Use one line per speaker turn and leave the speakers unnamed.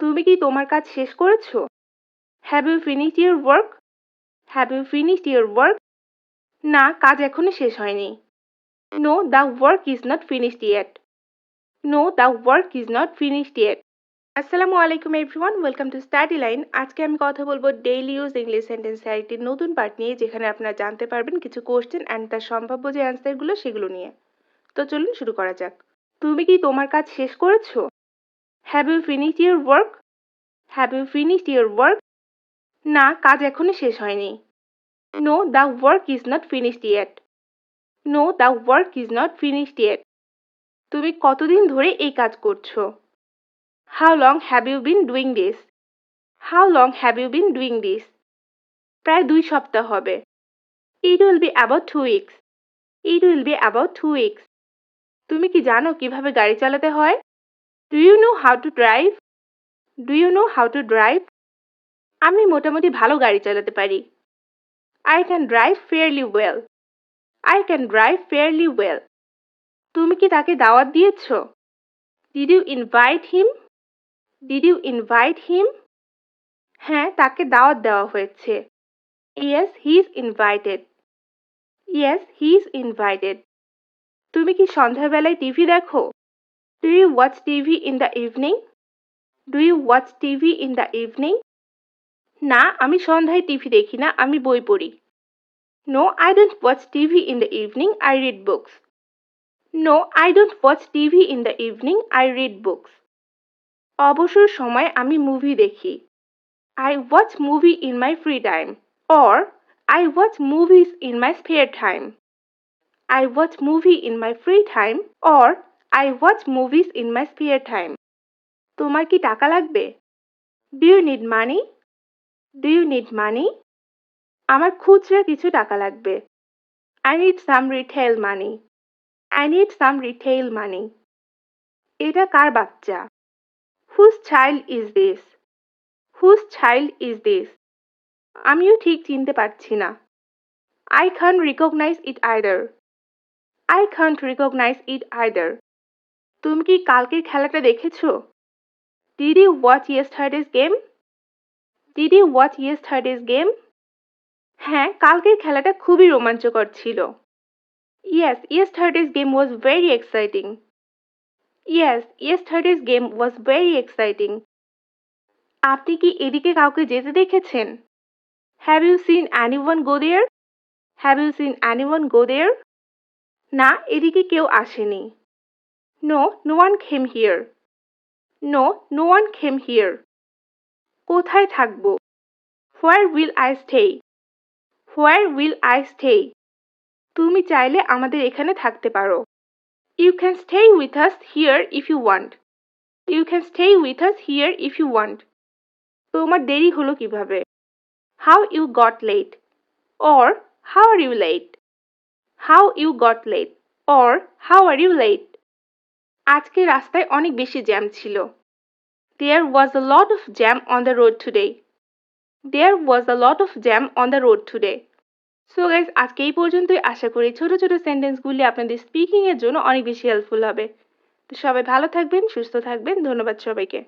তুমি কি তোমার কাজ শেষ করেছ? Have you finished your work have you finished your work না, কাজ এখনও শেষ হয়নি। No the work is not finished yet no the work is not finished yet আসসালামু আলাইকুম everyone welcome to Study Line আজকে আমি কথা বলব ডেইলি ইউজ ইংলিশ সেন্টেন্স সাইটির নতুন পার্ট নিয়ে, যেখানে আপনারা জানতে পারবেন কিছু কোশ্চেন অ্যান্ড তার সম্ভাব্য যে অ্যান্সারগুলো সেগুলো নিয়ে। তো চলুন শুরু করা যাক। তুমি কি তোমার কাজ শেষ করেছ? Have you finished your work have you finished your work না, কাজ এখনও শেষ হয়নি। No the work is not finished yet no the work is not finished yet তুমি কতদিন ধরে এই কাজ করছ? How long have you been doing this how long have you been doing this প্রায় দুই সপ্তাহ হবে। It will be about two weeks it will be about two weeks তুমি কি জানো কীভাবে গাড়ি চালাতে হয়? Do you know how to drive do you know how to drive আমি মোটামুটি ভালো গাড়ি চালাতে পারি। I can drive fairly well I can drive fairly well তুমি কি তাকে দাওয়াত দিয়েছ? Did you invite him did you invite him হ্যাঁ তাকে দাওয়াত দেওয়া হয়েছে। Yes he is invited yes he is invited তুমি কি সন্ধ্যাবেলায় টিভি দেখো? Do you watch TV in the evening do you watch TV in the evening না, আমি সন্ধ্যায় টিভি দেখি না, আমি বই পড়ি। No I don't watch TV in the evening I read books no I don't watch TV in the evening I read books অবসর সময় আমি মুভি দেখি। I watch movie in my free time or I watch movies in my spare time I watch movie in my free time or I watch movies in my spare time তোমার কি টাকা লাগবে? Do you need money do you need money আমার খুচরা কিছু টাকা লাগবে। I need some retail money I need some retail money এটা কার বাচ্চা? Whose child is this whose child is this আমিও ঠিক চিনতে পারছি না। I can't recognise it either I can't recognise it either তুমি কি কালকের খেলাটা দেখেছ? Did you watch yesterday's game did watch yesterday's game হ্যাঁ কালকের খেলাটা খুবই রোমাঞ্চকর ছিল। Yes yes third yesterday's game was very exciting yes yes third yesterday's game was very exciting আপনি কি এদিকে কাউকে যেতে দেখেছেন? Have you seen anyone go there have you seen anyone go there না, এদিকে কেউ আসেনি। No no one came here no no one came here কোথায় থাকব? Where will I stay where will I stay তুমি চাইলে আমাদের এখানে থাকতে পারো। You can stay with us here if you want you can stay with us here if you want তোমার দেরি হলো কীভাবে? How you got late or how are you late how you got late or how are you late আজকে রাস্তায় অনেক বেশি jam ছিল। There was a lot of jam on the road today there was a lot of jam on the road today so guys আজকে এই পর্যন্তই। আশা করি ছোট ছোট সেন্টেন্সগুলি আপনাদের স্পিকিংয়ের জন্য অনেক বেশি হেল্পফুল হবে। তো সবাই ভালো থাকবেন, সুস্থ থাকবেন। ধন্যবাদ সবাইকে।